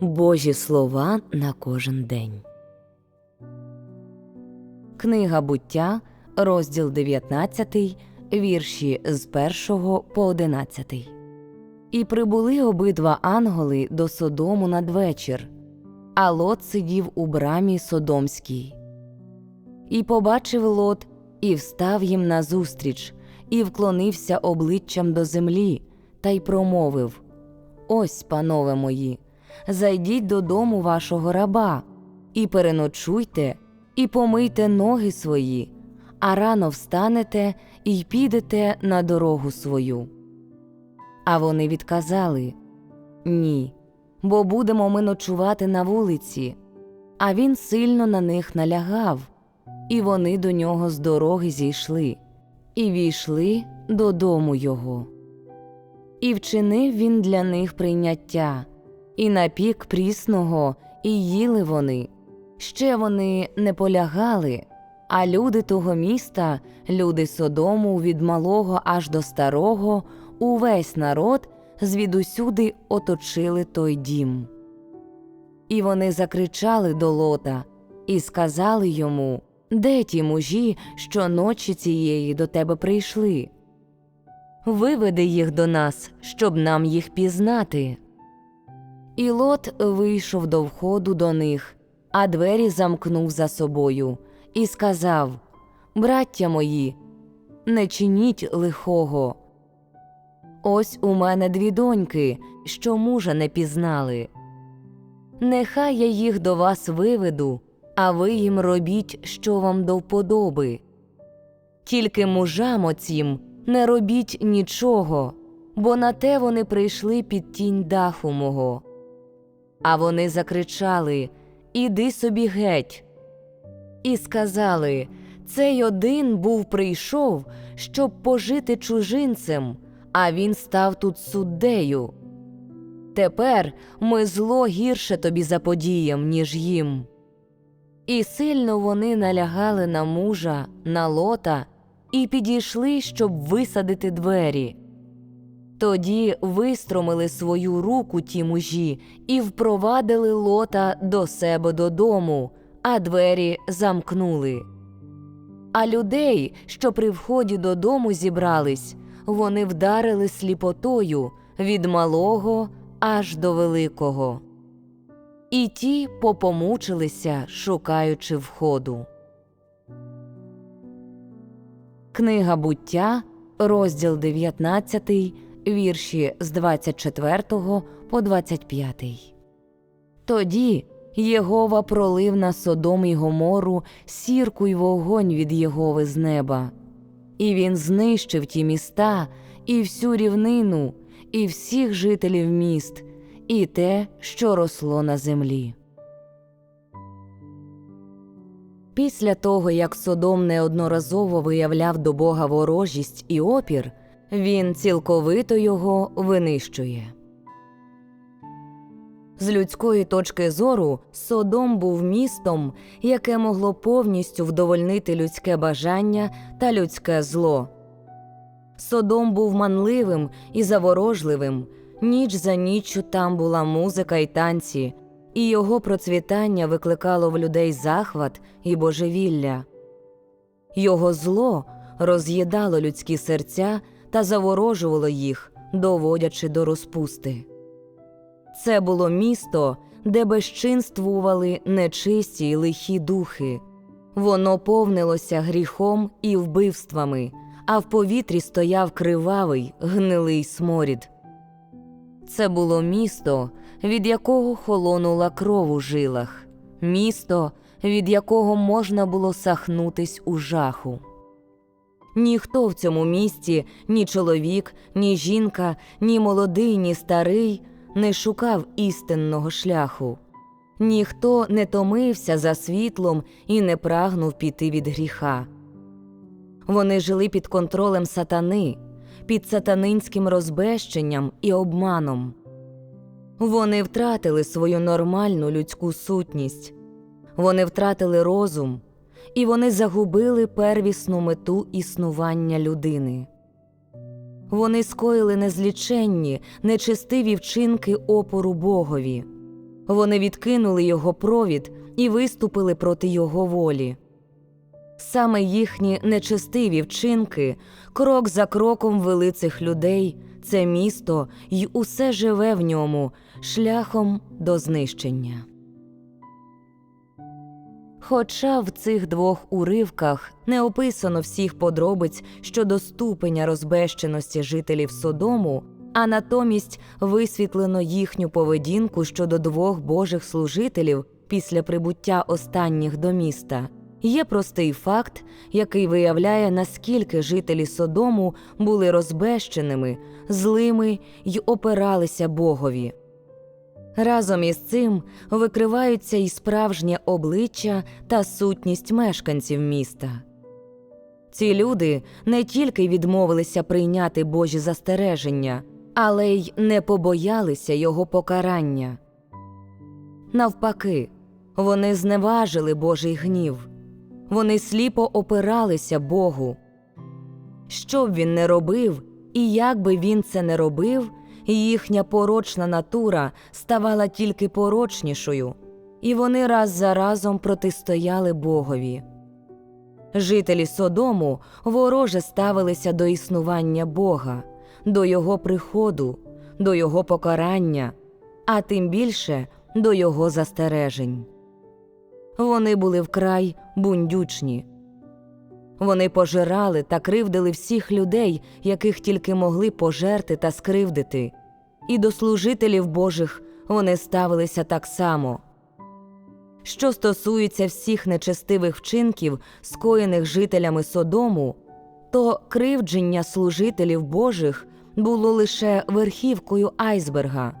Божі слова на кожен день. Книга буття, розділ 19, вірші з 1 по 11. І прибули обидва ангели до Содому надвечір, а Лот сидів у брамі Содомській. І побачив Лот, і встав їм назустріч, і вклонився обличчям до землі, та й промовив Ось, панове мої, зайдіть додому вашого раба, і переночуйте, і помийте ноги свої, а рано встанете і підете на дорогу свою. А вони відказали Ні, бо будемо ми ночувати на вулиці. А він сильно на них налягав, і вони до нього з дороги зійшли, і війшли додому його. І вчинив він для них прийняття, і напік прісного, і їли вони. Ще вони не полягали, а люди того міста, люди Содому, від малого аж до старого, увесь народ звідусюди оточили той дім. І вони закричали до Лота і сказали йому Де ті мужі, що ночі цієї до тебе прийшли? Виведи їх до нас, щоб нам їх пізнати. І Лот вийшов до входу до них, а двері замкнув за собою, і сказав Браття мої, не чиніть лихого. Ось у мене дві доньки, що мужа не пізнали. Нехай я їх до вас виведу, а ви їм робіть, що вам до вподоби. Тільки мужам оцім не робіть нічого, бо на те вони прийшли під тінь даху мого. А вони закричали Іди собі геть. І сказали Цей один був прийшов, щоб пожити чужинцем, а він став тут суддею. Тепер ми зло гірше тобі заподіям, ніж їм. І сильно вони налягали на мужа, на лота, і підійшли, щоб висадити двері. Тоді вистромили свою руку ті мужі і впровадили лота до себе додому, а двері замкнули. А людей, що при вході додому зібрались, вони вдарили сліпотою від малого аж до великого. І ті попомучилися, шукаючи входу. Книга буття, розділ 19, вірші з 24 по 25. Тоді Єгова пролив на Содом і Гомору сірку й вогонь від Єгови з неба, і він знищив ті міста, і всю рівнину, і всіх жителів міст, і те, що росло на землі. Після того, як Содом неодноразово виявляв до Бога ворожість і опір, він цілковито його винищує. З людської точки зору Содом був містом, яке могло повністю вдовольнити людське бажання та людське зло. Содом був манливим і заворожливим, ніч за ніччю там була музика й танці, і його процвітання викликало в людей захват і божевілля. Його зло роз'їдало людські серця та заворожувало їх, доводячи до розпусти. Це було місто, де безчинствували нечисті й лихі духи. Воно повнилося гріхом і вбивствами, а в повітрі стояв кривавий, гнилий сморід. Це було місто, від якого холонула кров у жилах, місто, від якого можна було сахнутись у жаху. Ніхто в цьому місті, ні чоловік, ні жінка, ні молодий, ні старий не шукав істинного шляху. Ніхто не томився за світлом і не прагнув піти від гріха. Вони жили під контролем сатани, під сатанинським розбещенням і обманом. Вони втратили свою нормальну людську сутність, вони втратили розум, і вони загубили первісну мету існування людини. Вони скоїли незліченні, нечистиві вчинки опору Богові. Вони відкинули його провід і виступили проти його волі. Саме їхні нечестиві вчинки крок за кроком вели цих людей, це місто й усе живе в ньому шляхом до знищення. Хоча в цих двох уривках не описано всіх подробиць щодо ступеня розбещеності жителів Содому, а натомість висвітлено їхню поведінку щодо двох божих служителів після прибуття останніх до міста. Є простий факт, який виявляє, наскільки жителі Содому були розбещеними, злими й опиралися Богові. Разом із цим викриваються і справжнє обличчя та сутність мешканців міста. Ці люди не тільки відмовилися прийняти Божі застереження, але й не побоялися його покарання. Навпаки, вони зневажили Божий гнів, вони сліпо опиралися Богу. Що б він не робив, і як би він це не робив, їхня порочна натура ставала тільки порочнішою, і вони раз за разом протистояли Богові. Жителі Содому вороже ставилися до існування Бога, до Його приходу, до Його покарання, а тим більше до Його застережень. Вони були вкрай бундючні. Вони пожирали та кривдили всіх людей, яких тільки могли пожерти та скривдити, і до служителів Божих вони ставилися так само. Що стосується всіх нечестивих вчинків, скоєних жителями Содому, то кривдження служителів Божих було лише верхівкою айсберга,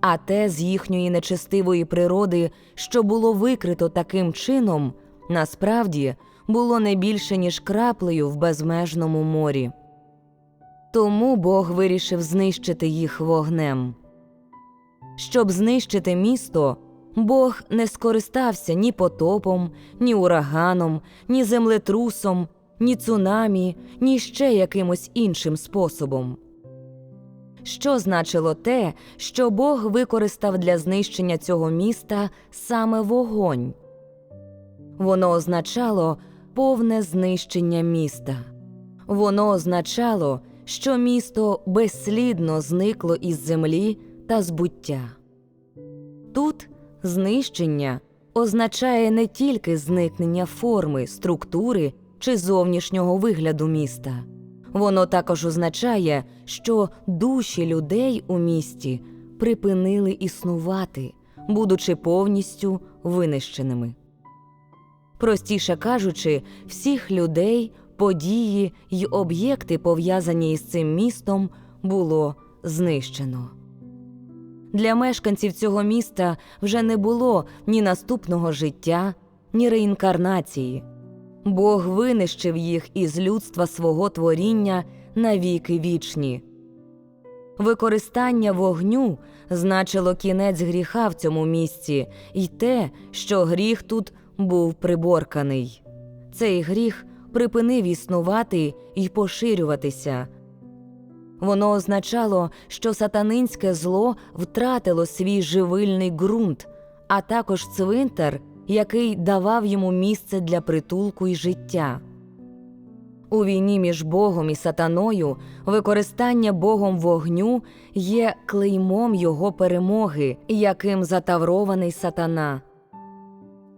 а те з їхньої нечестивої природи, що було викрито таким чином, насправді було не більше, ніж краплею в безмежному морі. Тому Бог вирішив знищити їх вогнем. Щоб знищити місто, Бог не скористався ні потопом, ні ураганом, ні землетрусом, ні цунамі, ні ще якимось іншим способом. Що значило те, що Бог використав для знищення цього міста саме вогонь? Воно означало повне знищення міста. Воно означало, що місто безслідно зникло із землі та збуття. Тут знищення означає не тільки зникнення форми, структури чи зовнішнього вигляду міста. Воно також означає, що душі людей у місті припинили існувати, будучи повністю винищеними. Простіше кажучи, всіх людей, події й об'єкти, пов'язані із цим містом, було знищено. Для мешканців цього міста вже не було ні наступного життя, ні реінкарнації. Бог винищив їх із людства свого творіння на віки вічні. Використання вогню значило кінець гріха в цьому місці і те, що гріх тут був приборканий. Цей гріх припинив існувати і поширюватися. Воно означало, що сатанинське зло втратило свій живильний ґрунт, а також цвинтар, який давав йому місце для притулку й життя. У війні між Богом і сатаною використання Богом вогню є клеймом його перемоги, яким затаврований сатана.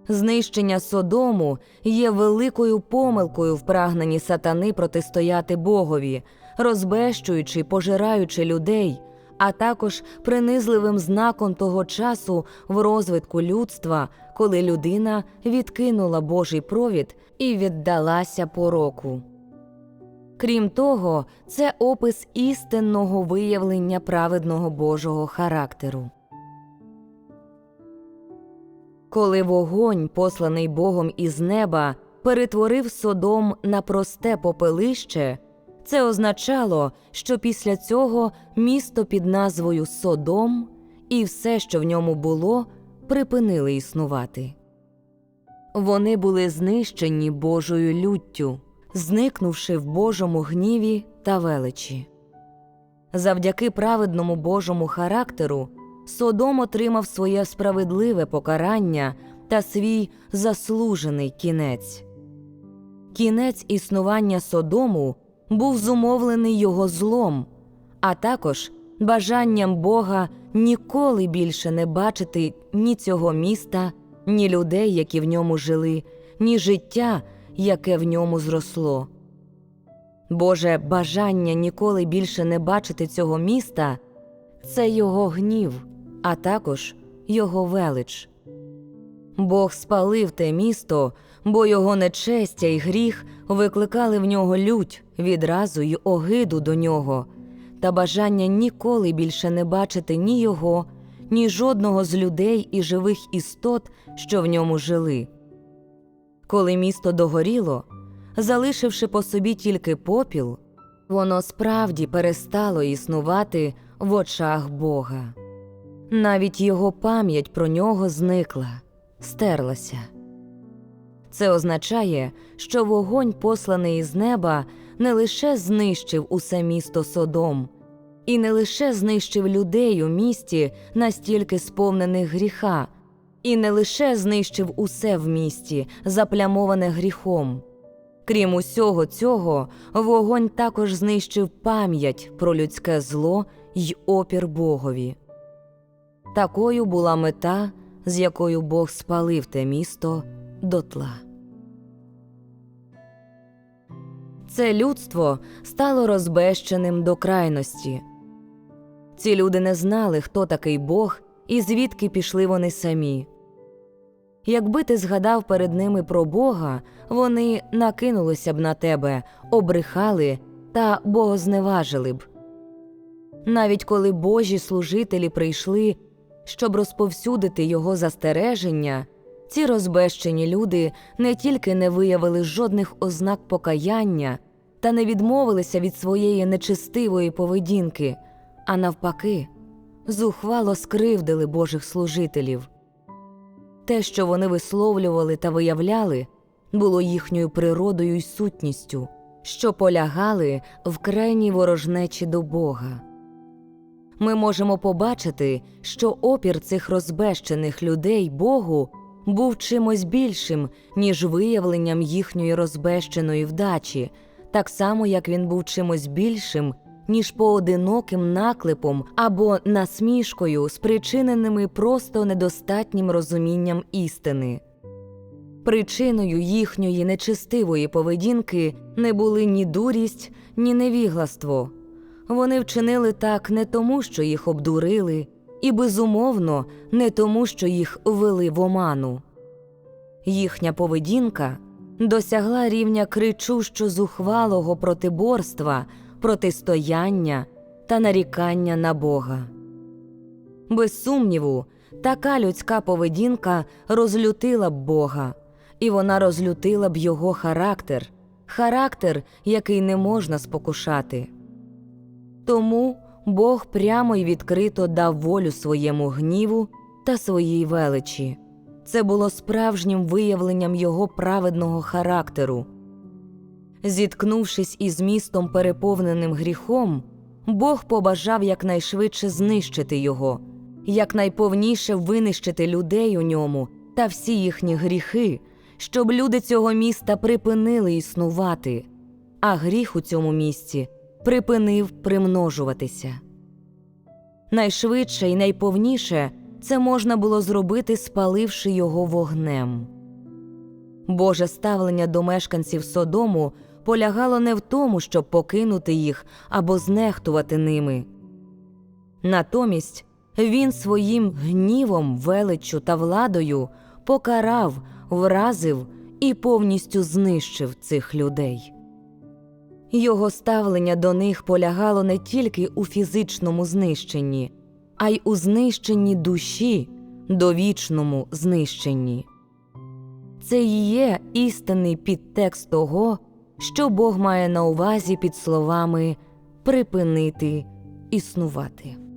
Знищення Содому є великою помилкою в прагненні сатани протистояти Богові, розбещуючи, пожираючи людей, а також принизливим знаком того часу в розвитку людства, коли людина відкинула Божий провід і віддалася пороку. Крім того, це опис істинного виявлення праведного Божого характеру. Коли вогонь, посланий Богом із неба, перетворив Содом на просте попелище, це означало, що після цього місто під назвою Содом і все, що в ньому було, припинили існувати. Вони були знищені Божою люттю, зникнувши в Божому гніві та величі. Завдяки праведному Божому характеру Содом отримав своє справедливе покарання та свій заслужений кінець. Кінець існування Содому був зумовлений його злом, а також бажанням Бога ніколи більше не бачити ні цього міста, ні людей, які в ньому жили, ні життя, яке в ньому зросло. Боже бажання ніколи більше не бачити цього міста це його гнів, а також його велич. Бог спалив те місто, бо його нечестя й гріх викликали в нього лють, відразу й огиду до нього, та бажання ніколи більше не бачити ні його, ні жодного з людей і живих істот, що в ньому жили. Коли місто догоріло, залишивши по собі тільки попіл, воно справді перестало існувати в очах Бога. Навіть його пам'ять про нього зникла, стерлася. Це означає, що вогонь, посланий із неба, не лише знищив усе місто Содом, і не лише знищив людей у місті, настільки сповнених гріха, і не лише знищив усе в місті, заплямоване гріхом. Крім усього цього, вогонь також знищив пам'ять про людське зло й опір Богові. Такою була мета, з якою Бог спалив те місто дотла. Це людство стало розбещеним до крайності. Ці люди не знали, хто такий Бог і звідки пішли вони самі. Якби ти згадав перед ними про Бога, вони накинулися б на тебе, обрехали та богозневажили б. Навіть коли Божі служителі прийшли, щоб розповсюдити його застереження, ці розбещені люди не тільки не виявили жодних ознак покаяння та не відмовилися від своєї нечестивої поведінки, а навпаки, зухвало скривдили Божих служителів. Те, що вони висловлювали та виявляли, було їхньою природою й сутністю, що полягали в крайній ворожнечі до Бога. Ми можемо побачити, що опір цих розбещених людей Богу був чимось більшим, ніж виявленням їхньої розбещеної вдачі, так само як він був чимось більшим, ніж поодиноким наклепом або насмішкою, спричиненими просто недостатнім розумінням істини. Причиною їхньої нечестивої поведінки не були ні дурість, ні невігластво. Вони вчинили так не тому, що їх обдурили, і безумовно не тому, що їх ввели в оману. Їхня поведінка досягла рівня кричущо зухвалого протиборства, протистояння та нарікання на Бога. Без сумніву, така людська поведінка розлютила б Бога, і вона розлютила б його характер, характер, який не можна спокушати. Тому Бог прямо й відкрито дав волю своєму гніву та своїй величі. Це було справжнім виявленням його праведного характеру. Зіткнувшись із містом, переповненим гріхом, Бог побажав якнайшвидше знищити його, якнайповніше винищити людей у ньому та всі їхні гріхи, щоб люди цього міста припинили існувати, а гріх у цьому місці припинив примножуватися. Найшвидше і найповніше це можна було зробити, спаливши його вогнем. Боже ставлення до мешканців Содому полягало не в тому, щоб покинути їх або знехтувати ними. Натомість він своїм гнівом, величчю та владою покарав, вразив і повністю знищив цих людей. Його ставлення до них полягало не тільки у фізичному знищенні, а й у знищенні душі, довічному знищенні. Це і є істинний підтекст того, що Бог має на увазі під словами припинити існувати.